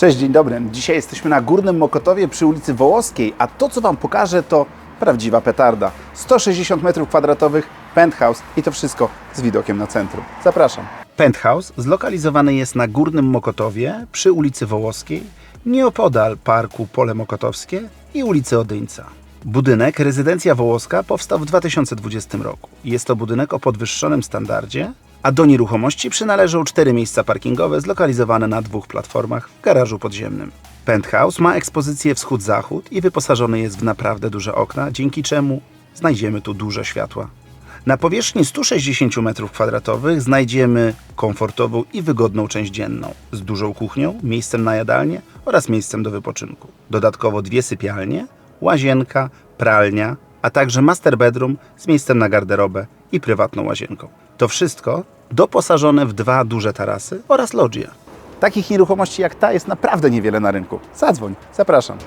Cześć, dzień dobry. Dzisiaj jesteśmy na Górnym Mokotowie przy ulicy Wołoskiej, a to co Wam pokażę to prawdziwa petarda. 160 m2, penthouse i to wszystko z widokiem na centrum. Zapraszam. Penthouse zlokalizowany jest na Górnym Mokotowie przy ulicy Wołoskiej, nieopodal parku Pole Mokotowskie i ulicy Odyńca. Budynek Rezydencja Wołoska powstał w 2020 roku. Jest to budynek o podwyższonym standardzie, a do nieruchomości przynależą cztery miejsca parkingowe zlokalizowane na dwóch platformach w garażu podziemnym. Penthouse ma ekspozycję wschód-zachód i wyposażony jest w naprawdę duże okna, dzięki czemu znajdziemy tu dużo światła. Na powierzchni 160 m2 znajdziemy komfortową i wygodną część dzienną z dużą kuchnią, miejscem na jadalnię oraz miejscem do wypoczynku. Dodatkowo dwie sypialnie, łazienka, pralnia, a także master bedroom z miejscem na garderobę i prywatną łazienką. To wszystko doposażone w dwa duże tarasy oraz loggia. Takich nieruchomości jak ta jest naprawdę niewiele na rynku. Zadzwoń, zapraszam.